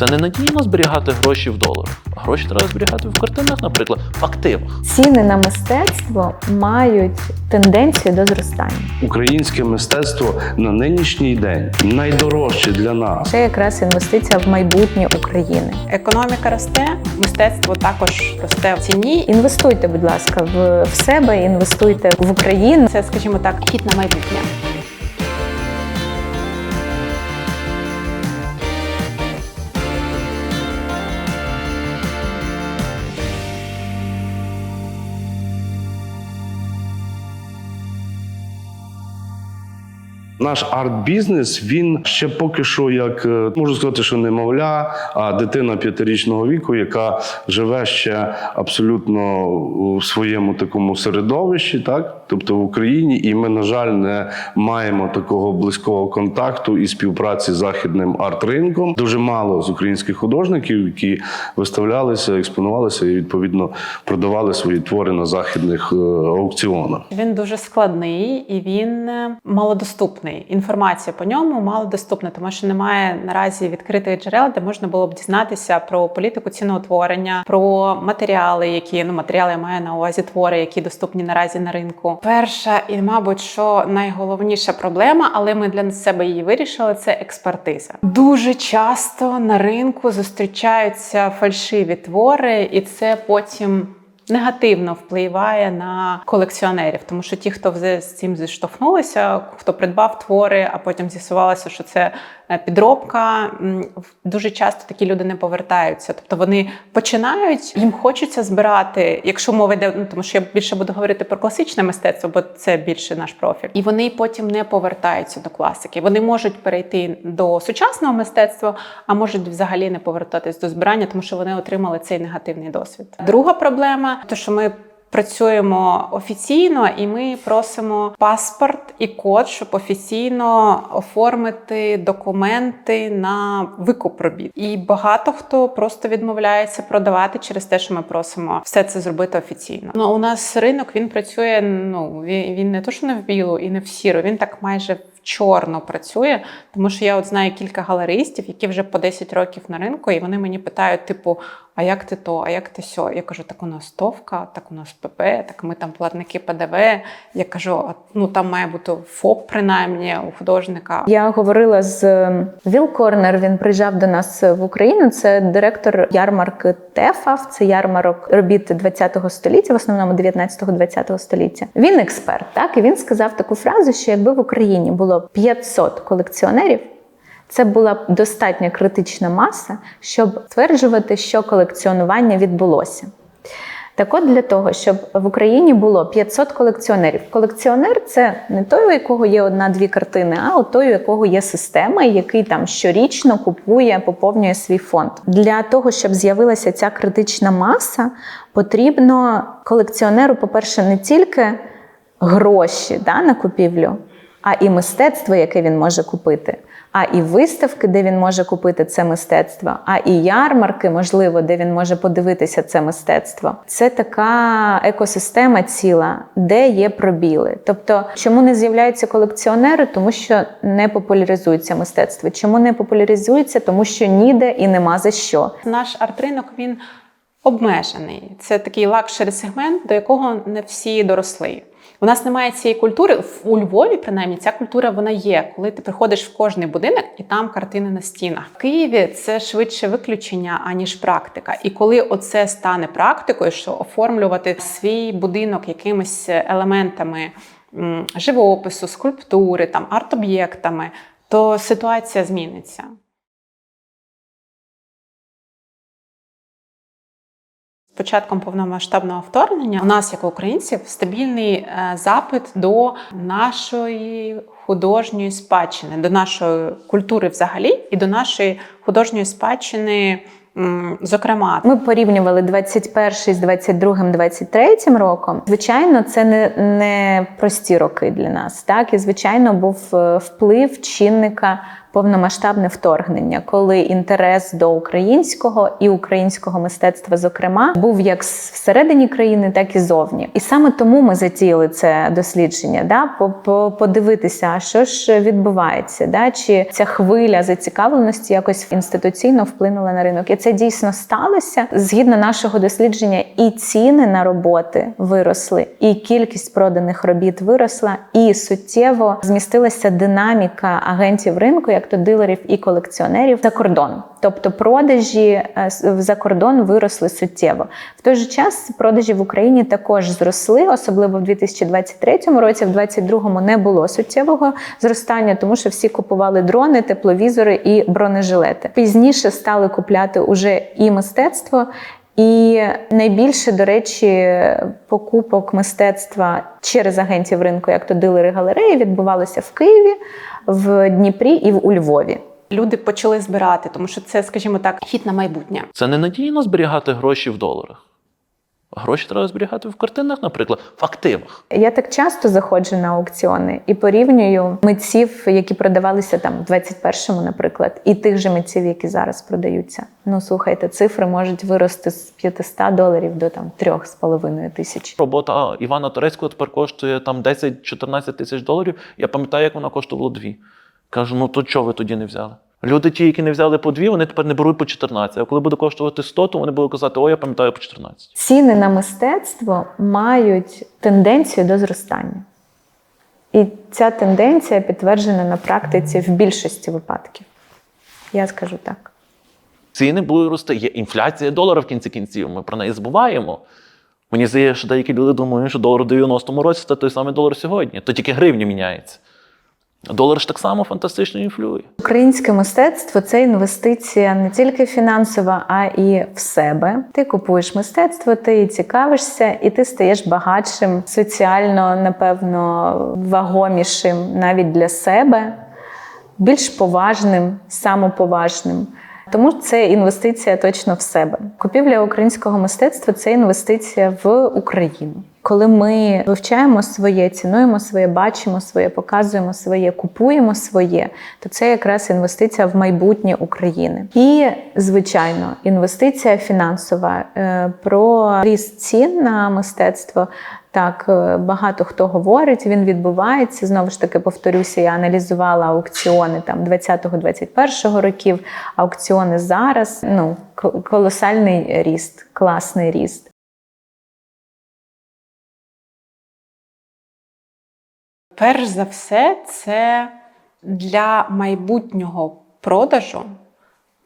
Це не надійно зберігати гроші в доларах. А гроші треба зберігати в картинах, наприклад, в активах. Ціни на мистецтво мають тенденцію до зростання. Українське мистецтво на нинішній день найдорожче для нас. Це якраз інвестиція в майбутнє України. Економіка росте, мистецтво також росте в ціні. Інвестуйте, будь ласка, в, себе, інвестуйте в Україну. Це, скажімо так, хід на майбутнє. Наш арт-бізнес він ще поки що як е, можу сказати, що немовля, а дитина п'ятирічного віку, яка живе ще абсолютно у своєму такому середовищі, так тобто в Україні, і ми, на жаль, не маємо такого близького контакту і співпраці з західним арт-ринком. Дуже мало з українських художників, які виставлялися, експонувалися і відповідно продавали свої твори на західних е, аукціонах. Він дуже складний і він е, малодоступний. Інформація по ньому малодоступна, тому що немає наразі відкритих джерел, де можна було б дізнатися про політику ціноутворення, про матеріали, які ну матеріали я маю на увазі твори, які доступні наразі на ринку. Перша і, мабуть, що найголовніша проблема, але ми для себе її вирішили. Це експертиза. Дуже часто на ринку зустрічаються фальшиві твори, і це потім негативно впливає на колекціонерів, тому що ті, хто вже з цим зіштовхнулися, хто придбав твори, а потім з'ясувалося, що це підробка. м, Дуже часто такі люди не повертаються. Тобто вони починають, їм хочеться збирати, якщо мова йде, ну тому що я більше буду говорити про класичне мистецтво, бо це більше наш профіль. І вони потім не повертаються до класики. Вони можуть перейти до сучасного мистецтва, а можуть взагалі не повертатись до збирання, тому що вони отримали цей негативний досвід. Друга проблема то, що ми. Працюємо офіційно, і ми просимо паспорт і код, щоб офіційно оформити документи на викуп робіт. І багато хто просто відмовляється продавати через те, що ми просимо все це зробити офіційно. Ну у нас ринок він працює. Ну він, не то, що не в білу і не в сіру, він так майже чорно працює, тому що я от знаю кілька галеристів, які вже по 10 років на ринку, і вони мені питають, типу, а як ти то, а як ти сьо? Я кажу, так у нас товка, так у нас ПП, так ми там платники ПДВ. Я кажу, а, ну там має бути ФОП, принаймні, у художника. Я говорила з ем, Віл Корнер. Він приїжджав до нас в Україну. Це директор ярмарки ТЕФАВ, це ярмарок робіт 20-го століття, в основному 19-20 століття. Він експерт, так і він сказав таку фразу, що якби в Україні було 500 колекціонерів. Це була б достатньо критична маса, щоб стверджувати, що колекціонування відбулося. Так от для того, щоб в Україні було 500 колекціонерів. Колекціонер це не той, у якого є одна-дві картини, а той, у якого є система, який там щорічно купує, поповнює свій фонд. Для того, щоб з'явилася ця критична маса, потрібно колекціонеру, по-перше, не тільки гроші да, на купівлю, а і мистецтво, яке він може купити. А і виставки, де він може купити це мистецтво, а і ярмарки, можливо, де він може подивитися це мистецтво. Це така екосистема ціла, де є пробіли. Тобто, чому не з'являються колекціонери? Тому що не популяризується мистецтво. Чому не популяризується? Тому що ніде і нема за що. Наш арт-ринок він обмежений. Це такий лакшері сегмент, до якого не всі доросли. У нас немає цієї культури. У Львові, принаймні, ця культура вона є. Коли ти приходиш в кожний будинок і там картини на стінах. В Києві це швидше виключення, аніж практика. І коли оце стане практикою, що оформлювати свій будинок якимись елементами живопису, скульптури, там арт-об'єктами, то ситуація зміниться. Початком повномасштабного вторгнення у нас, як у українців, стабільний е, запит до нашої художньої спадщини, до нашої культури взагалі і до нашої художньої спадщини. Зокрема, Ми порівнювали 21 з 22 23 роком. Звичайно, це не, не прості роки для нас. Так і звичайно був е, вплив чинника повномасштабне вторгнення, коли інтерес до українського і українського мистецтва, зокрема, був як всередині країни, так і зовні. І саме тому ми затіяли це дослідження, да? по- по- подивитися, що ж відбувається, да? чи ця хвиля зацікавленості якось інституційно вплинула на ринок. І це дійсно сталося. Згідно нашого дослідження, і ціни на роботи виросли, і кількість проданих робіт виросла, і суттєво змістилася динаміка агентів ринку, то дилерів і колекціонерів за кордон. Тобто продажі е, за кордон виросли суттєво. В той же час продажі в Україні також зросли, особливо в 2023 році. В 2022 не було суттєвого зростання, тому що всі купували дрони, тепловізори і бронежилети. Пізніше стали купляти уже і мистецтво. І найбільше, до речі, покупок мистецтва через агентів ринку, як то дилери галереї, відбувалося в Києві, в Дніпрі і в у Львові. Люди почали збирати, тому що це, скажімо так, хід на майбутнє. Це не надійно зберігати гроші в доларах. Гроші треба зберігати в картинах, наприклад, в активах. Я так часто заходжу на аукціони і порівнюю митців, які продавалися там в 21-му, наприклад, і тих же митців, які зараз продаються. Ну слухайте, цифри можуть вирости з 500 доларів до там 3,5 тисяч. Робота Івана Турецького тепер коштує там 10-14 тисяч доларів. Я пам'ятаю, як вона коштувала дві. Кажу, ну то чого ви тоді не взяли? Люди, ті, які не взяли по дві, вони тепер не беруть по 14. А коли буде коштувати 100, то вони будуть казати, о, я пам'ятаю по 14. Ціни на мистецтво мають тенденцію до зростання. І ця тенденція підтверджена на практиці в більшості випадків. Я скажу так. Ціни будуть рости. Є інфляція долара в кінці кінців. Ми про неї забуваємо. Мені здається, що деякі люди думають, що долар у 90-му році це той самий долар сьогодні. То тільки гривня міняється. Долар ж так само фантастично інфлює. Українське мистецтво це інвестиція не тільки фінансова, а і в себе. Ти купуєш мистецтво, ти цікавишся, і ти стаєш багатшим, соціально, напевно, вагомішим навіть для себе, більш поважним, самоповажним. Тому це інвестиція точно в себе. Купівля українського мистецтва це інвестиція в Україну. Коли ми вивчаємо своє, цінуємо своє, бачимо своє, показуємо своє, купуємо своє, то це якраз інвестиція в майбутнє України. І, звичайно, інвестиція фінансова Е, про ріст цін на мистецтво. Так, е, багато хто говорить, він відбувається. Знову ж таки, повторюся, я аналізувала аукціони там 20-21 років, аукціони зараз. Ну, ко- колосальний ріст, класний ріст. Перш за все, це для майбутнього продажу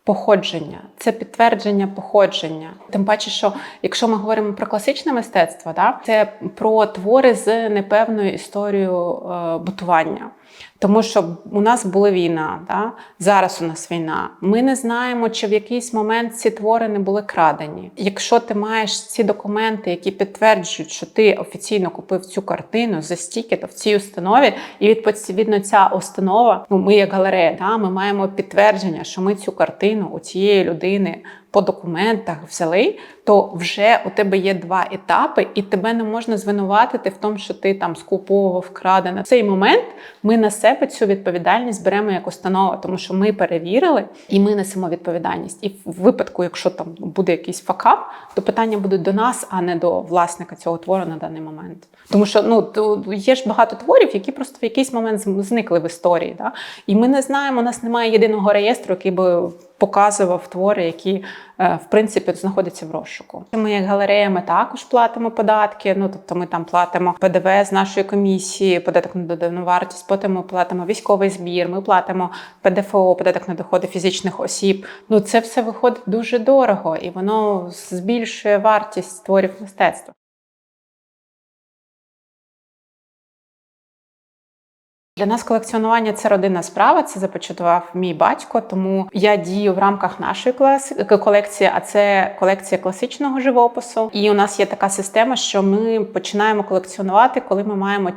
походження, це підтвердження походження. Тим паче, що якщо ми говоримо про класичне мистецтво, да, це про твори з непевною історією е, бутування. Тому що у нас була війна, да? зараз у нас війна. Ми не знаємо, чи в якийсь момент ці твори не були крадені. Якщо ти маєш ці документи, які підтверджують, що ти офіційно купив цю картину за стільки то в цій установі, і відповідно ця установа, ну ми як галерея, да, ми маємо підтвердження, що ми цю картину у цієї людини. По документах взяли, то вже у тебе є два етапи, і тебе не можна звинуватити в тому, що ти там скуповував крадене. В цей момент ми на себе цю відповідальність беремо як установа, тому що ми перевірили і ми несемо відповідальність. І в випадку, якщо там буде якийсь факап, то питання будуть до нас, а не до власника цього твору на даний момент. Тому що ну є ж багато творів, які просто в якийсь момент зникли в історії. Да? І ми не знаємо, у нас немає єдиного реєстру, який би показував твори, які в принципі знаходиться в розшуку. Ми, як галерея, ми також платимо податки. Ну тобто, ми там платимо ПДВ з нашої комісії, податок на додану вартість. Потім ми платимо військовий збір. Ми платимо ПДФО, податок на доходи фізичних осіб. Ну це все виходить дуже дорого, і воно збільшує вартість творів мистецтва. Для нас колекціонування це родинна справа. Це започаткував мій батько. Тому я дію в рамках нашої класи- колекції, а це колекція класичного живопису. І у нас є така система, що ми починаємо колекціонувати, коли ми маємо.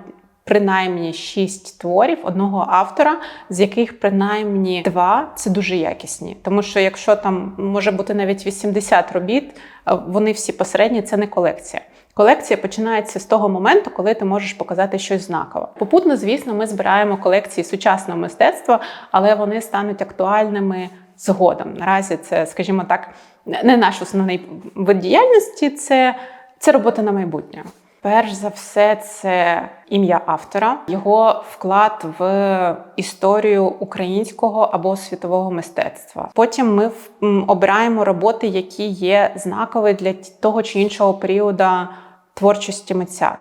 Принаймні шість творів одного автора, з яких принаймні два це дуже якісні. Тому що якщо там може бути навіть 80 робіт, е, вони всі посередні, це не колекція. Колекція починається з того моменту, коли ти можеш показати щось знакове. Попутно, звісно, ми збираємо колекції сучасного мистецтва, але вони стануть актуальними згодом. Наразі це, скажімо так, не наш основний вид діяльності, це, це робота на майбутнє. Перш за все, це ім'я автора, його вклад в історію українського або світового мистецтва. Потім ми обираємо роботи, які є знакові для того чи іншого періоду творчості митця.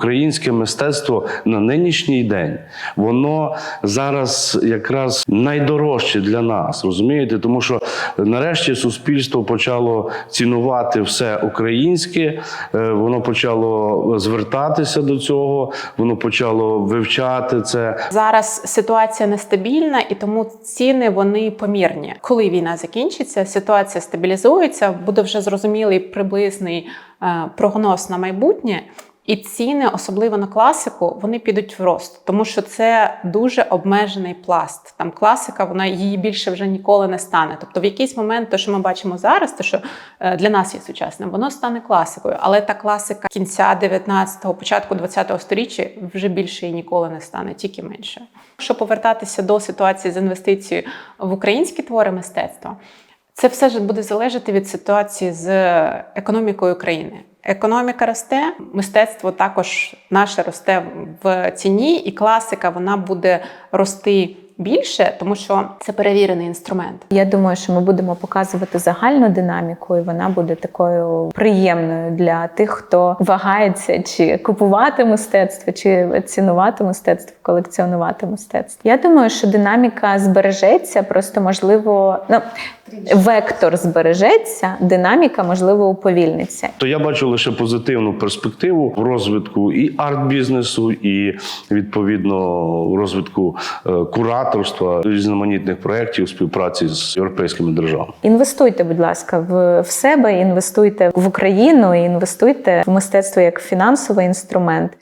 Українське мистецтво на нинішній день воно зараз якраз найдорожче для нас, розумієте? Тому що нарешті суспільство почало цінувати все українське, е, воно почало звертатися до цього, воно почало вивчати це. Зараз ситуація нестабільна, і тому ціни вони помірні. Коли війна закінчиться, ситуація стабілізується, буде вже зрозумілий приблизний е, прогноз на майбутнє. І ціни, особливо на класику, вони підуть в рост, тому що це дуже обмежений пласт. Там класика, вона її більше вже ніколи не стане. Тобто, в якийсь момент, те, що ми бачимо зараз, те, що е, для нас є сучасним, воно стане класикою. Але та класика кінця 19-го, початку 20-го сторіччя вже більше і ніколи не стане, тільки менше. Якщо повертатися до ситуації з інвестицією в українські твори мистецтва, це все ж буде залежати від ситуації з економікою країни. Економіка росте, мистецтво також наше росте в ціні, і класика вона буде рости більше, тому що це перевірений інструмент. Я думаю, що ми будемо показувати загальну динаміку, і вона буде такою приємною для тих, хто вагається, чи купувати мистецтво, чи цінувати мистецтво, колекціонувати мистецтво. Я думаю, що динаміка збережеться, просто можливо, ну вектор збережеться, динаміка можливо уповільниться. То я бачу лише позитивну перспективу в розвитку і арт-бізнесу, і відповідно в розвитку е, кураторства різноманітних проєктів співпраці з європейськими державами. Інвестуйте, будь ласка, в себе, інвестуйте в Україну, інвестуйте в мистецтво як фінансовий інструмент.